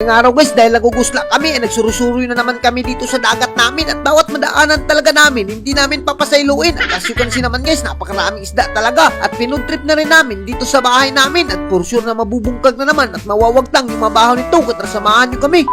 Ngayong araw guys, dahil nagugusla kami, eh, nagsurusuroy na naman kami dito sa dagat namin at bawat madaanan talaga namin, hindi namin papasailuin. At as you can see naman guys, napakaraming isda talaga. At pinood trip na rin namin dito sa bahay namin at for sure na mabubungkag na naman at mawawagtang yung mabaho nito kung samahan nyo kami.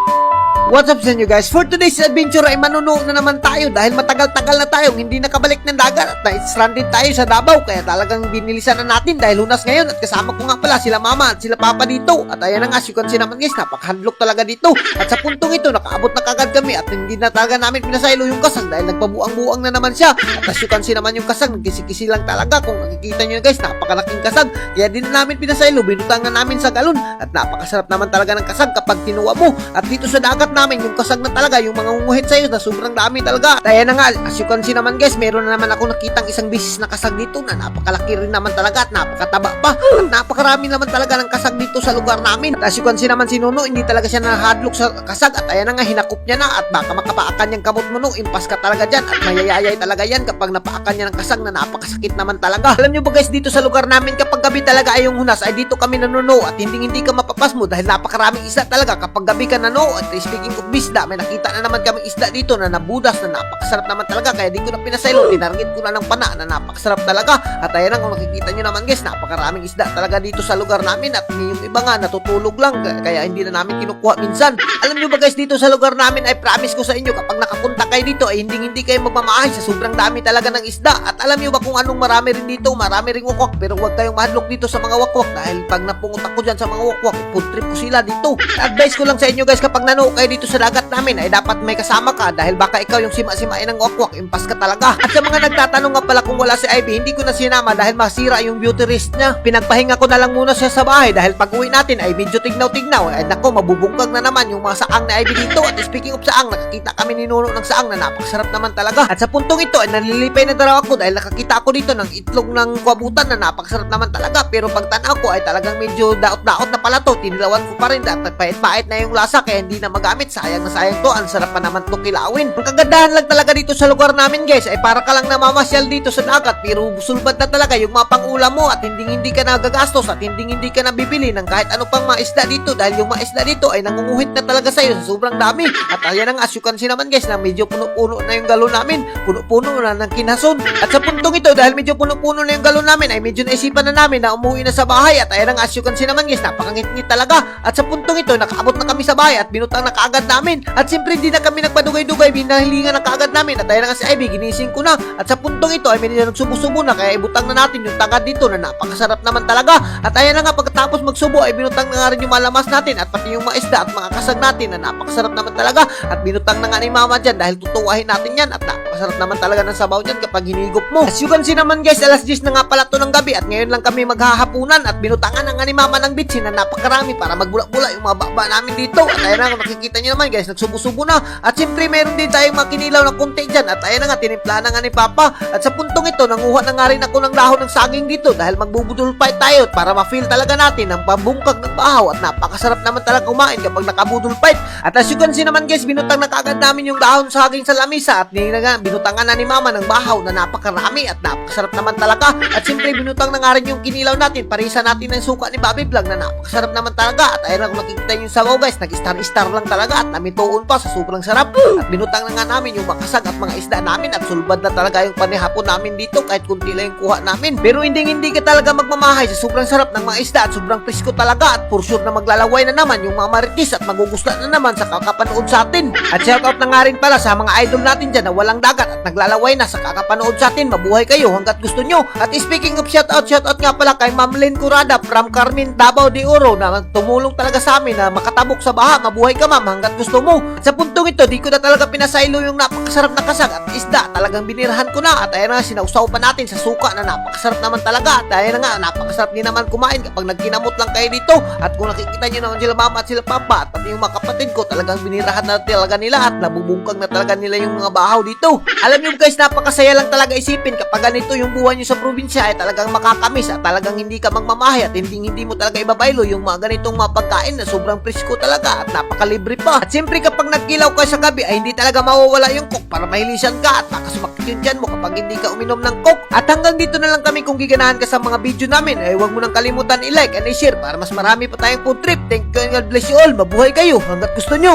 What's up sa inyo guys? For today's adventure ay manuno na naman tayo dahil matagal-tagal na tayo hindi nakabalik ng dagat at na-stranded tayo sa Davao. Kaya talagang binilisan na natin dahil lunas ngayon at kasama ko nga pala sila mama at sila papa dito. At ayan na nga can see naman guys napakahandlok talaga dito. At sa puntong ito nakaabot na kagad kami at hindi na talaga namin pinasaylo yung kasang dahil nagpabuang-buang na naman siya. At as you naman yung kasang nagkisi-kisi lang talaga. Kung nakikita nyo guys napakalaking kasag. Kaya din na namin pinasaylo binutang na namin sa galon. At napakasarap naman talaga ng kasag kapag tinuwa mo. At dito sa dagat namin yung kasag na talaga yung mga umuhit sa'yo na sobrang dami talaga. Kaya na nga as you can see naman guys meron na naman ako nakitang isang bisis na kasag dito na napakalaki rin naman talaga at napakataba pa. At napakarami naman talaga ng kasag dito sa lugar namin. At as you can see naman si Nuno hindi talaga siya nahadlok sa kasag. At ayan na nga hinakop niya na. At baka makapaakan yung kamot mo no impas ka talaga dyan. At mayayayay talaga yan kapag napaakan niya ng kasag na napakasakit naman talaga. Alam nyo ba guys dito sa lugar namin kapag gabi talaga ay yung hunas ay dito kami nanuno at hindi hindi ka mapapas mo dahil napakaraming isda talaga kapag gabi ka nano. At speaking of isda may nakita na naman kaming isda dito na nabudas na napakasarap naman talaga. Kaya di ko na pinasaylo tinarget ko na ng pana na napakasarap talaga. At ayan na kung nakikita nyo naman guys napakaraming isda talaga dito sa lugar namin at yung iba nga natutulog lang kaya hindi na namin kinukuha minsan. Alam nyo ba guys dito sa lugar namin ay promise ko sa inyo kapag nakapunta kayo dito ay hindi hindi kayo magmamahay sa sobrang dami talaga ng isda. At alam nyo ba kung anong marami rin dito? Marami rin wakwak. Pero huwag kayong mahadlok dito sa mga wakwak. Dahil pag napungot ako dyan sa mga wakwak food trip ko sila dito. Advice ko lang sa inyo guys kapag nano kayo dito sa dagat namin ay dapat may kasama ka. Dahil baka ikaw yung sima-simain ng wakwak. Impas ka talaga. At sa mga nagtatanong nga pala kung wala si Ivy hindi ko na sinama dahil masira yung beauty rest niya. Pinagpahinga ko na lang muna siya sa bahay dahil pag uwi natin ay medyo tignaw-tignaw. Ay nako mabubungkag na naman yung mga saang na Ivy dito. At speaking of saang nakakita kami ni Nuno ng saang na napakasarap naman talaga. At sa puntong ito ay nalilipay na daraw ako dahil nakakita ako dito ng itlog ng kwabutan na napakasarap naman talaga. Pero pag tanaw ko ay talagang medyo daot-daot na pala to. Tinilawan ko pa rin dahil pait-pait na yung lasa kaya hindi na magamit. Sayang na sayang to. Ang sarap pa naman to kilawin. Ang kagandahan lang talaga dito sa lugar namin guys ay para ka lang namamasyal dito sa dagat. Pero sulbad na talaga yung mga pangulam mo at hindi hindi ka nagagastos at hindi hindi ka nabibili ng kahit ano pang mga isda dito. Dahil yung mga isda dito ay nangunguhit na talaga sa'yo sa sobrang dami. At ayan ang as you can see naman guys na medyo puno-puno na yung galon namin. Puno-puno na ng kinason. At sa puntong ito dahil medyo puno-puno na yung galon namin ay medyo naisipan na namin na umuwi na sa bahay at ayan ang as you can see naman guys. Napakangit-ngit talaga. At sa puntong ito nakaabot na kami sa bahay at binutang na kaagad namin. At siyempre hindi na kami nagpadugay-dugay. Binahilingan na kaagad namin at ayan nga si Ivy ginising ko na. At sa puntong ito ay medyo nagsubo-subo na kaya ibutang na natin yung tangad dito na napakasarap naman talaga. At ayan na nga pagkatapos magsubo ay binutang na nga rin yung malamas natin at pati yung mga isda at mga kasag natin na napakasarap naman talaga. At binutang na nga ni mama dyan dahil tutuwahin natin yan. At napakasarap naman talaga ng sabaw dyan kapag hinigop mo. As you can see naman guys alas 10 na nga pala to ng gabi. At ngayon lang kami maghahapunan at binutangan na nga ni mama ng bitsin na napakarami para magbula-bula yung mga baba namin dito. At ayan na makikita nyo naman guys nagsubo-subo na. At siyempre meron din tayong mga kinilaw na konti dyan. At ayan na nga tinimpla na nga ni papa. At sa puntong ito nanguha na nga rin ako ng dahon ng saging dito dahil magbubudol fight tayo para ma-feel talaga natin ang pambungkag ng bahaw. At napakasarap naman talaga kumain kapag nakabudol fight at as you can see naman guys binutang na kaagad namin yung dahon saging sa lamisa at nila nga binutangan na ni mama ng bahaw na napakarami at napakasarap naman talaga. At siyempre binutang na nga rin yung kinilaw natin. Parisa natin ng suka ni Bobby Vlog na napakasarap naman talaga. At ayun kung makikita yung sabaw guys nag-star-star lang talaga at namituon pa sa sobrang sarap. At binutang na nga namin yung makasag at mga isda namin at sulbad na talaga yung panihapon namin dito kahit kunti lang yung kuha namin. Pero hindi hindi ka talaga magmamahay sa sobrang sarap ng mga isda at sobrang presko talaga at for sure na maglalaway na naman yung mga maritis at magugusla na naman sa kakapanood sa atin. At shoutout na nga rin pala sa mga idol natin dyan na walang dagat at naglalaway na sa kakapanood sa atin mabuhay kayo hanggat gusto nyo. At speaking of shoutout shoutout nga pala kay Ma'am Lynn Curada from Carmen Davao de Oro na tumulong talaga sa amin na makatabok sa baha. Mabuhay ka ma'am hanggat gusto mo. Sa ito di ko na talaga pinasaylo yung napakasarap na kasag at isda. Talagang binirahan ko na. At ayan na sinausaw pa natin sa suka na napakasarap naman talaga. At ayan nga napakasarap din naman kumain kapag nagkinamot lang kayo dito. At kung nakikita nyo naman sila mama at sila papa at pati yung mga kapatid ko talagang binirahan na talaga nila at nabubungkag na talaga nila yung mga bahaw dito. Alam nyo guys napakasaya lang talaga isipin kapag ganito yung buhay nyo sa probinsya ay talagang makakamis at talagang hindi ka magmamahay at hindi hindi mo talaga ibabaylo yung mga ganitong mga pagkain na sobrang presko talaga at napakalibre pa. At siyempre kapag nagkilaw kaya sa gabi ay hindi talaga mawawala yung coke para mahilisan ka at makasumakit yun dyan mo kapag hindi ka uminom ng coke. At hanggang dito na lang kami kung giganahan ka sa mga video namin ay huwag mo nang kalimutan i-like and i-share para mas marami pa tayong food trip. Thank you and God bless you all. Mabuhay kayo hanggat gusto nyo.